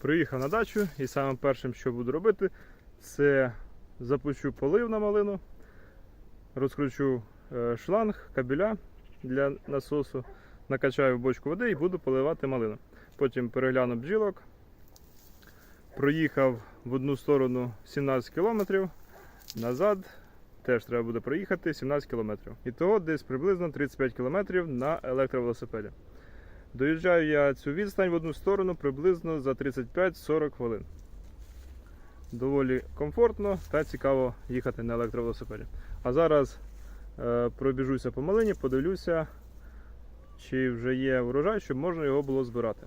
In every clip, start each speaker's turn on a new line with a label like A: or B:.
A: Приїхав на дачу і самим першим, що буду робити, це запущу полив на малину, розкручу е, шланг, кабеля для насосу, накачаю бочку води і буду поливати малину. Потім перегляну бджілок. Проїхав в одну сторону 17 км, назад теж треба буде проїхати 17 км. І того десь приблизно 35 км на електровелосипеді. Доїжджаю я цю відстань в одну сторону приблизно за 35-40 хвилин. Доволі комфортно та цікаво їхати на електровелосипеді. А зараз е, пробіжуся по малині, подивлюся, чи вже є урожай, щоб можна його було збирати.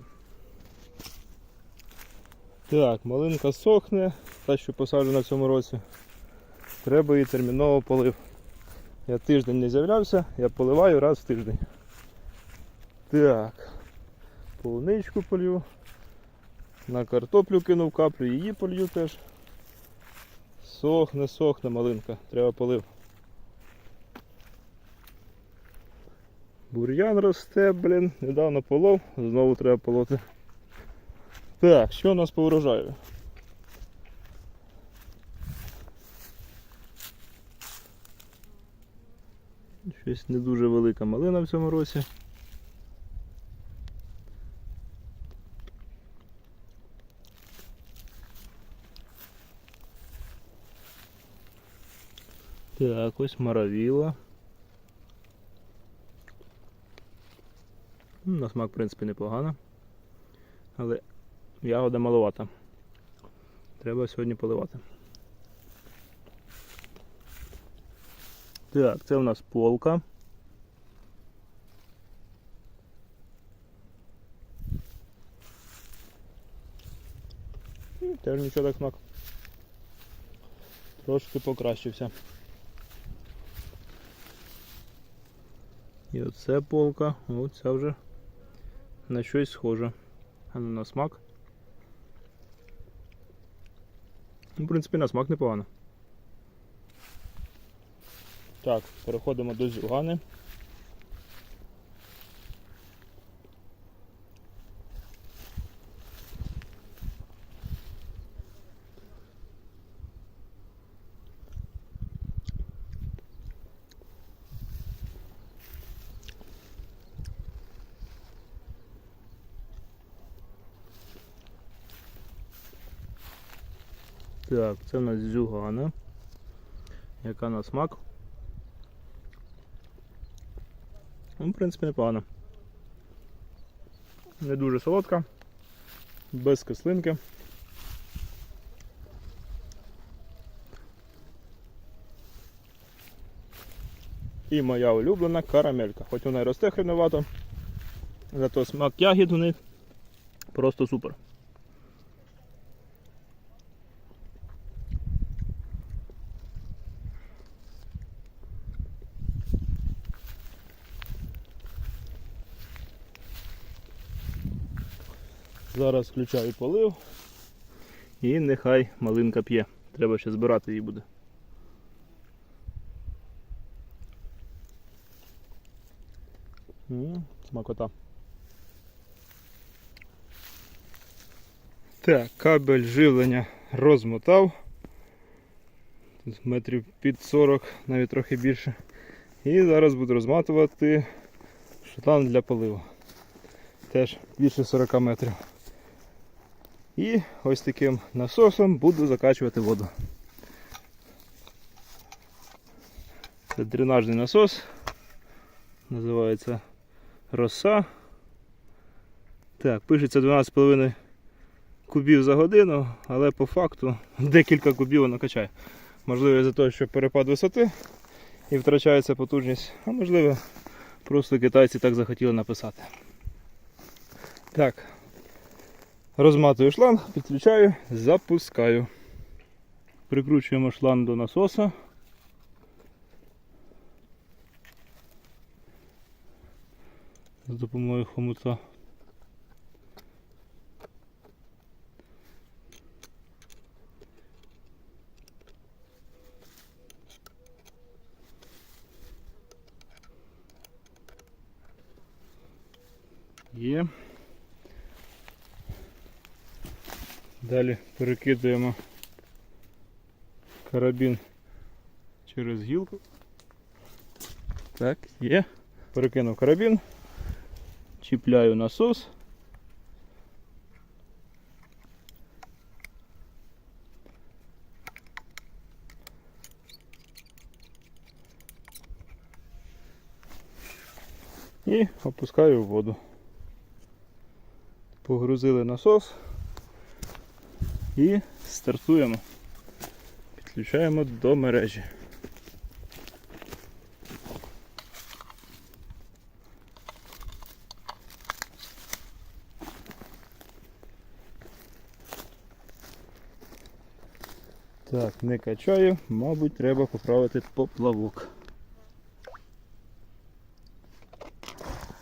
A: Так, малинка сохне, та що посаджена в цьому році. Треба її терміново полив. Я тиждень не з'являвся, я поливаю раз в тиждень. Так, полуничку полью. На картоплю кинув каплю, її полью теж. Сохне, сохне малинка, треба полив. Бур'ян росте, блін, недавно полов, знову треба полоти. Так, що у нас по урожаю? Щось не дуже велика малина в цьому році. Так, ось маравіла. Ну, На смак, в принципі, непогано. Але ягода маловата. Треба сьогодні поливати. Так, це у нас полка. Теж нічого так смак. Трошки покращився. І оце полка, оця вже на щось схоже. А ну, на смак. Ну, в принципі, на смак непогано. Так, переходимо до зюгани. Так, це у нас зюгана. Яка на смак? Ну, в принципі, непогано. Не дуже солодка, без кислинки. І моя улюблена карамелька. Хоч вона і росте хреновато, зато смак ягід у них просто супер. Зараз включаю полив і нехай малинка п'є. Треба ще збирати її буде. М, Смакота. Так, кабель живлення розмотав. Тут метрів під 40, навіть трохи більше. І зараз буду розматувати шланг для поливу. Теж більше 40 метрів. І ось таким насосом буду закачувати воду. Це дренажний насос. Називається роса. Так, пишеться 12,5 кубів за годину, але по факту декілька кубів воно качає. Можливо, за те, що перепад висоти і втрачається потужність, а можливо, просто китайці так захотіли написати. Так, Розматую шланг, підключаю, запускаю. Прикручуємо шланг до насоса. З допомогою хомута. Є. Далі перекидуємо карабін через гілку. Так, є. Перекинув карабін, чіпляю насос. І опускаю в воду. Погрузили насос і стартуємо. Підключаємо до мережі. Так, не качаю, мабуть, треба поправити поплавок.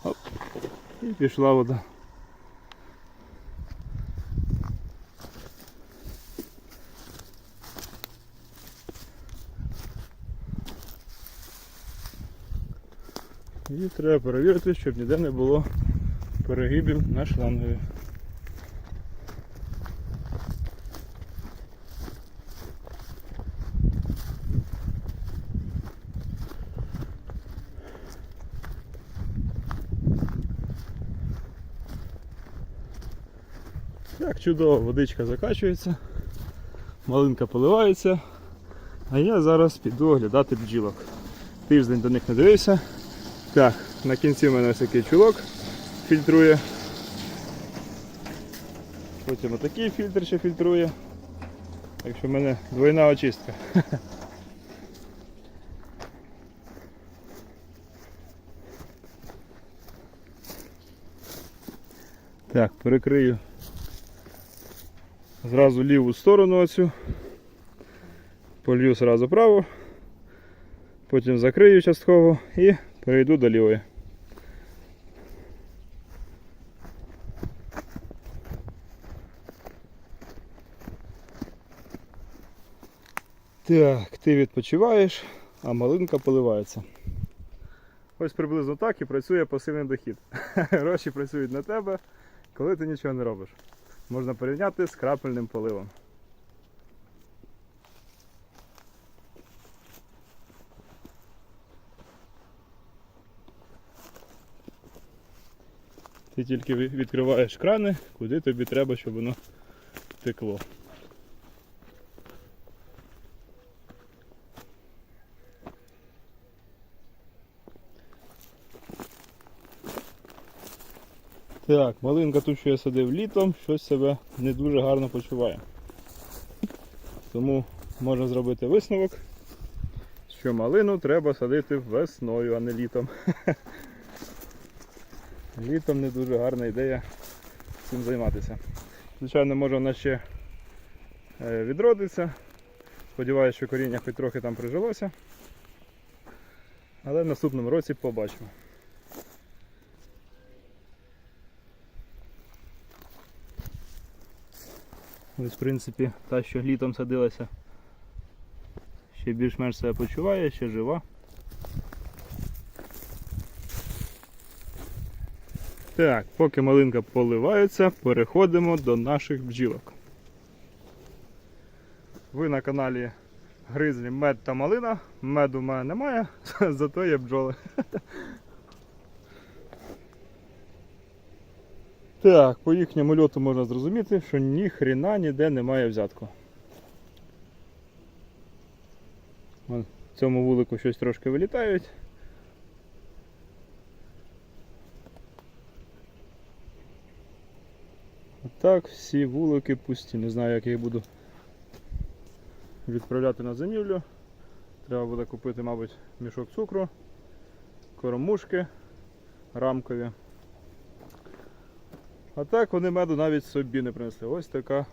A: Оп. І пішла вода. І треба перевірити, щоб ніде не було перегибів на шлангові. Так, чудово, водичка закачується, малинка поливається, а я зараз піду оглядати бджілок. Тиждень до них не дивився. Так, на кінці в мене ось такий чулок фільтрує. Потім отакий фільтр ще фільтрує. Так що в мене двойна очистка. Так, перекрию зразу ліву сторону оцю. Полью зразу праву. Потім закрию частково і перейду до лівої. Так, ти відпочиваєш, а малинка поливається. Ось приблизно так і працює пасивний дохід. Гроші працюють на тебе, коли ти нічого не робиш. Можна порівняти з крапельним поливом. Ти тільки відкриваєш крани, куди тобі треба, щоб воно текло. Так, малинка тут, що я садив літом, щось себе не дуже гарно почуває. Тому можна зробити висновок, що малину треба садити весною, а не літом. Літом не дуже гарна ідея цим займатися. Звичайно, може вона ще е, відродиться. Сподіваюся, що коріння хоч трохи там прижилося. Але в наступному році побачимо. Ось, в принципі, та, що літом садилася, ще більш-менш себе почуває, ще жива. Так, поки малинка поливається, переходимо до наших бджілок. Ви на каналі Гризлі Мед та Малина. Меду в мене немає, зато є бджоли. Так, по їхньому льоту можна зрозуміти, що ні хрена ніде немає взятку. В цьому вулику щось трошки вилітають. Так, всі вулики пусті. Не знаю, як я їх буду відправляти на зимівлю. Треба буде купити, мабуть, мішок цукру, кормушки рамкові. А так вони меду навіть собі не принесли. Ось така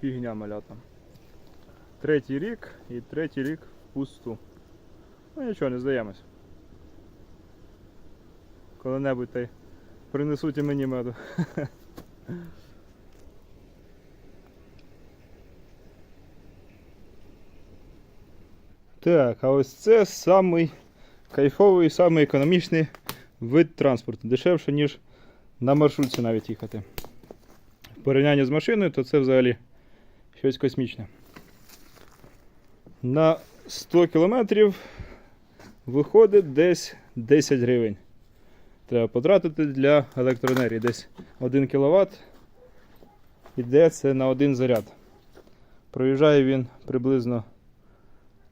A: фігня малята. Третій рік і третій рік впусту. Ну нічого, не здаємось. Коли-небудь та й принесуть і мені меду. Так, а ось це самий кайфовий, самий економічний вид транспорту. Дешевше, ніж на маршрутці навіть їхати. В порівнянні з машиною, то це взагалі щось космічне. На 100 кілометрів виходить десь 10 гривень. Треба потратити для електроенергії. Десь 1 кВт. Іде це на один заряд. Проїжджає він приблизно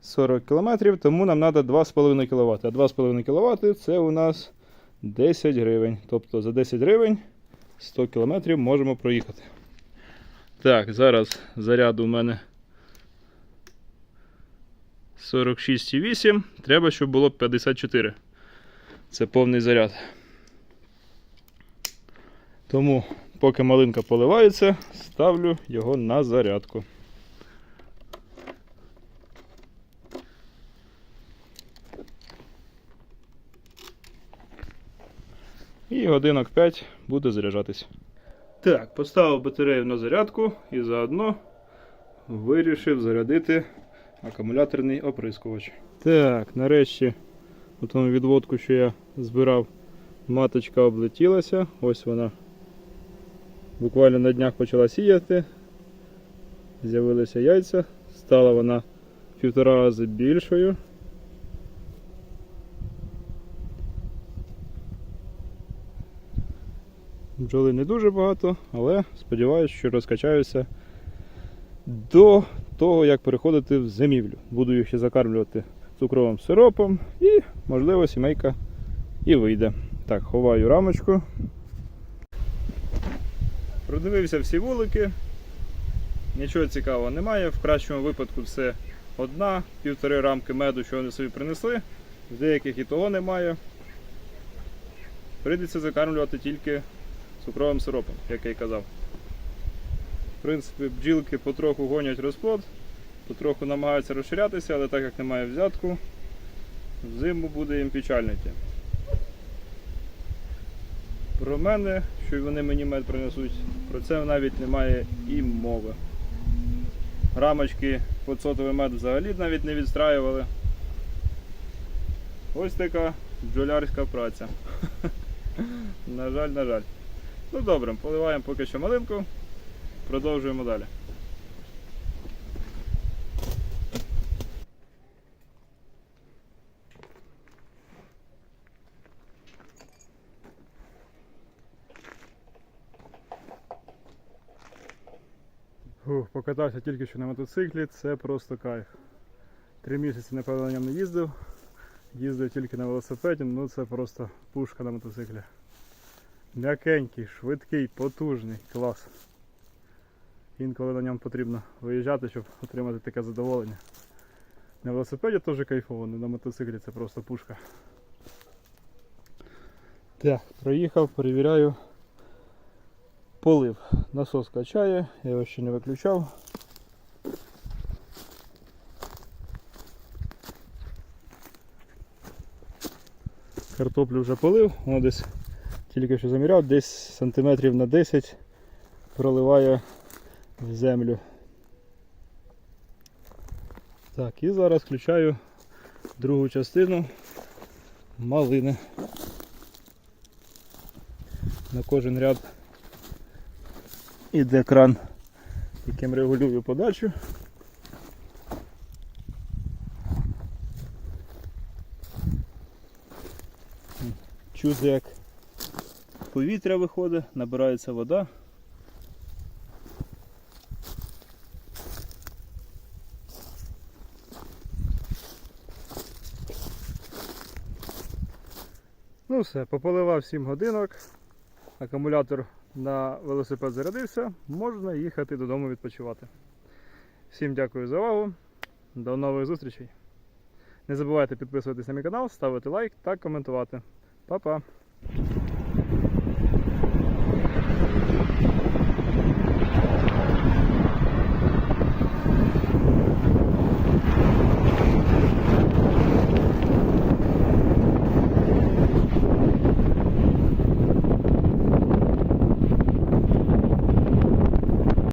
A: 40 км, тому нам треба 2,5 кВт. А 2,5 кВт це у нас 10 гривень. Тобто за 10 гривень 100 км можемо проїхати. Так, зараз заряд у мене 46,8. Треба, щоб було 54. Це повний заряд. Тому, поки малинка поливається, ставлю його на зарядку. І годинок 5 буде заряджатись. Так, поставив батарею на зарядку і заодно вирішив зарядити акумуляторний оприскувач. Так, нарешті, у тому відводку, що я збирав, маточка облетілася. Ось вона буквально на днях почала сіяти. З'явилися яйця, стала вона півтора рази більшою. Бджоли не дуже багато, але сподіваюся, що розкачаюся до того, як переходити в зимівлю. Буду їх ще закармлювати цукровим сиропом і, можливо, сімейка і вийде. Так, ховаю рамочку. Продивився всі вулики. Нічого цікавого немає. В кращому випадку це одна, півтори рамки меду, що вони собі принесли. В деяких і того немає. Прийдеться закармлювати тільки цукровим сиропом, як я й казав. В принципі, бджілки потроху гонять розплод, потроху намагаються розширятися, але так як немає взятку, взиму буде їм печально йти. Про мене, що вони мені мед принесуть, про це навіть немає і мови. Рамочки під сотовий мед взагалі навіть не відстраювали. Ось така бджолярська праця. На жаль, на жаль. Ну добре, поливаємо поки що малинку, продовжуємо далі. Покатався тільки що на мотоциклі, це просто кайф. Три місяці, напевно, на ньому не їздив. Їздив тільки на велосипеді, ну це просто пушка на мотоциклі. М'якенький, швидкий, потужний, клас. Інколи на ньому потрібно виїжджати, щоб отримати таке задоволення. На велосипеді теж кайфово, але на мотоциклі це просто пушка. Так, проїхав, перевіряю. Полив. Насос качає, я його ще не виключав. Картоплю вже полив, воно десь тільки що заміряв, десь сантиметрів на 10 проливає в землю. Так, і зараз включаю другу частину малини. На кожен ряд іде кран, яким регулюю подачу. Чути як повітря виходить, набирається вода. Ну все, пополивав 7 годинок. Акумулятор на велосипед зарядився, можна їхати додому відпочивати. Всім дякую за увагу. До нових зустрічей. Не забувайте підписуватись на мій канал, ставити лайк та коментувати. Па-па!